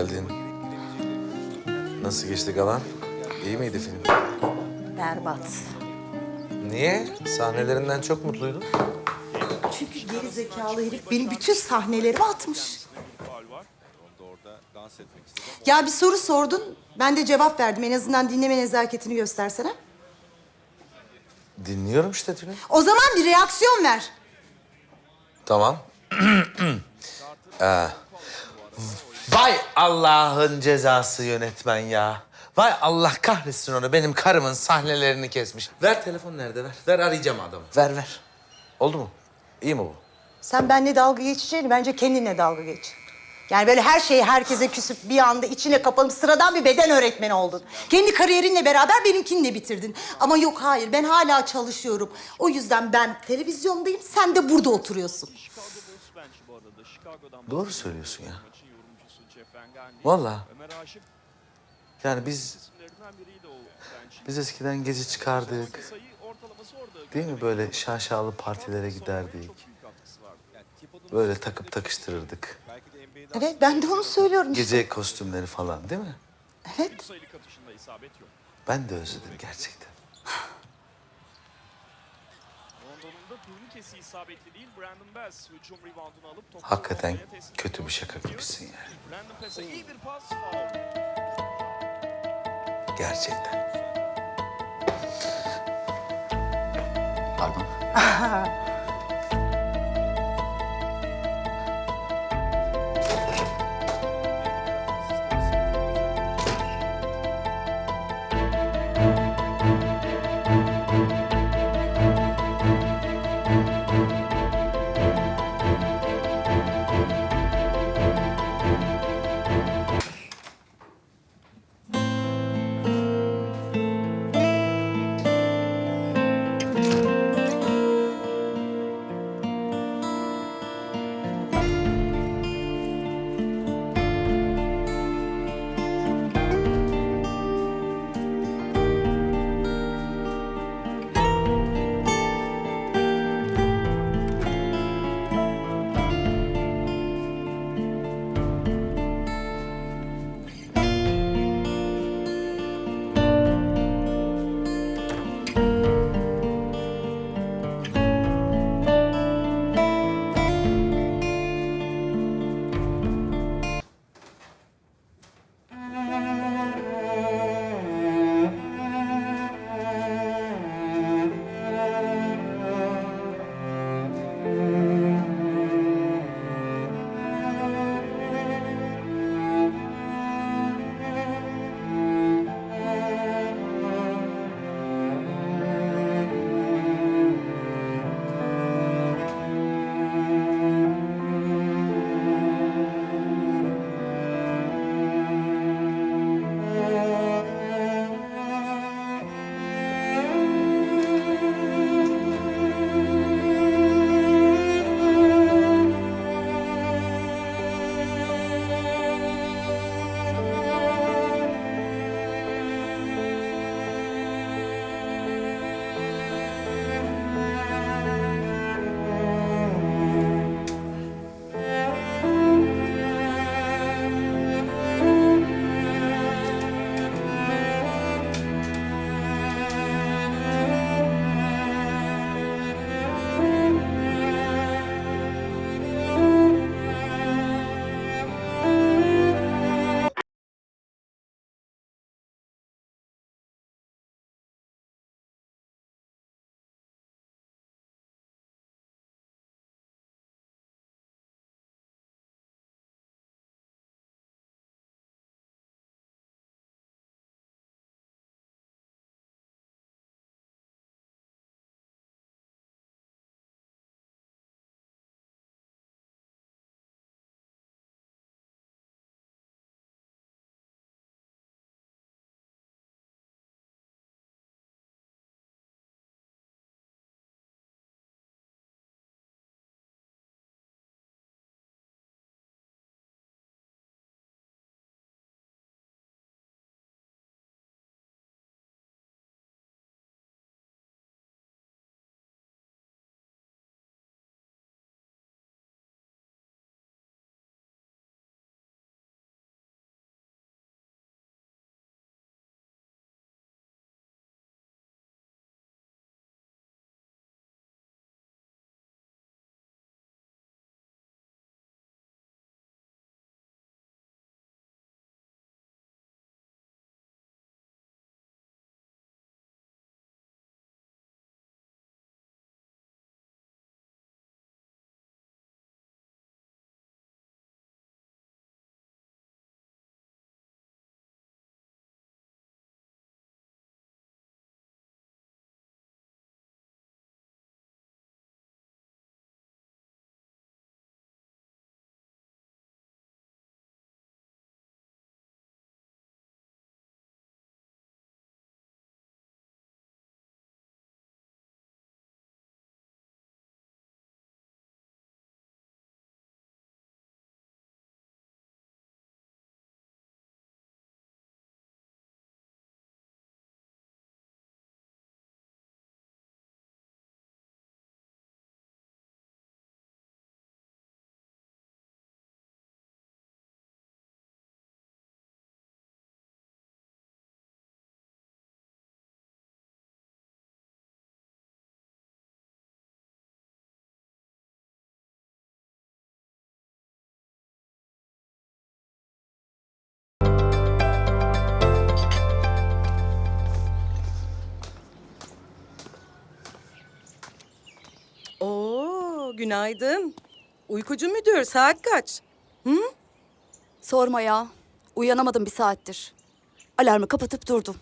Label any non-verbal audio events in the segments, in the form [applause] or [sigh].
geldin. Nasıl geçti galan? İyi miydi film? Berbat. Niye? Sahnelerinden çok mutluydun. Çünkü geri zekalı herif benim bütün sahnelerimi atmış. Ya bir soru sordun, ben de cevap verdim. En azından dinleme nezaketini göstersene. Dinliyorum işte Tülin. O zaman bir reaksiyon ver. Tamam. [clears throat] Ee, Allah'ın cezası yönetmen ya. Vay Allah kahretsin onu. Benim karımın sahnelerini kesmiş. Ver telefon nerede ver. Ver arayacağım adamı. Ver ver. Oldu mu? İyi mi bu? Sen benimle dalga geçeceğini bence kendinle dalga geç. Yani böyle her şeyi herkese küsüp bir anda içine kapanıp sıradan bir beden öğretmeni oldun. Kendi kariyerinle beraber benimkini de bitirdin. Ama yok hayır ben hala çalışıyorum. O yüzden ben televizyondayım sen de burada oturuyorsun. Doğru söylüyorsun ya. Vallahi. Yani biz biz eskiden gece çıkardık. Değil mi böyle şaşalı partilere giderdik. Böyle takıp takıştırırdık. Evet ben de onu söylüyorum. işte. Gece kostümleri falan değil mi? Evet. Ben de özledim gerçekten. Hakikaten kötü bir şaka gibisin yani. Brandon Pass'e iyi bir pas. Foul. Gerçekten. Pardon. [laughs] günaydın. Uykucu müdür, saat kaç? Sorma ya. Uyanamadım bir saattir. Alarmı kapatıp durdum.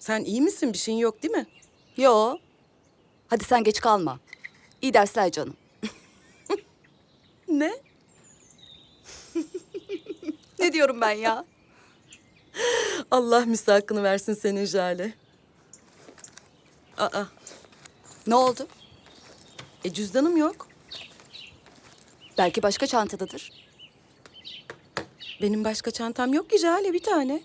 Sen iyi misin? Bir şeyin yok değil mi? Yo. Hadi sen geç kalma. İyi dersler canım. [laughs] Ne? [laughs] Ne diyorum ben ya? Allah müstakını versin senin Jale. Aa, Ne oldu? E cüzdanım yok. Belki başka çantadadır. Benim başka çantam yok ki Jale, bir tane.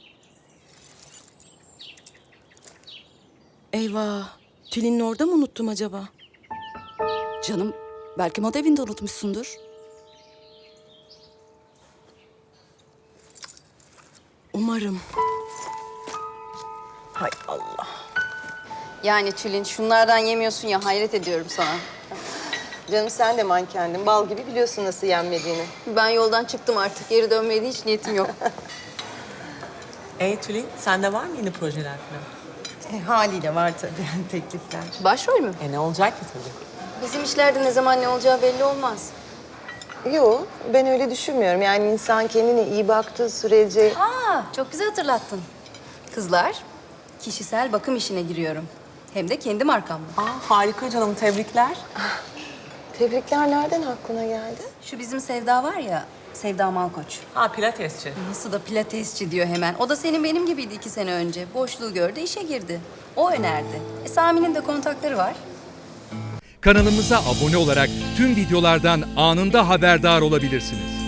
Eyvah, Tülin'in orada mı unuttum acaba? Canım belki moda evinde unutmuşsundur. Umarım. Hay Allah. Yani Tülin şunlardan yemiyorsun ya hayret ediyorum sana. Canım sen de mankendin. Bal gibi biliyorsun nasıl yenmediğini. Ben yoldan çıktım artık. Geri dönmeye de hiç niyetim yok. [laughs] E Tülin, sende var mı yeni projeler falan? E, haliyle var tabii [laughs] teklifler. Başrol mü? E ne olacak ki tabii. Bizim işlerde ne zaman ne olacağı belli olmaz. Yok ben öyle düşünmüyorum. Yani insan kendine iyi baktığı sürece... Aa, çok güzel hatırlattın. Kızlar, kişisel bakım işine giriyorum. Hem de kendi markamla. Aa, harika canım, tebrikler. Tebrikler nereden aklına geldi? Şu bizim Sevda var ya, Sevda Malkoç. Ha, pilatesçi. Nasıl da pilatesçi diyor hemen. O da senin benim gibiydi iki sene önce. Boşluğu gördü, işe girdi. O önerdi. E, Sami'nin de kontakları var. Kanalımıza abone olarak tüm videolardan anında haberdar olabilirsiniz.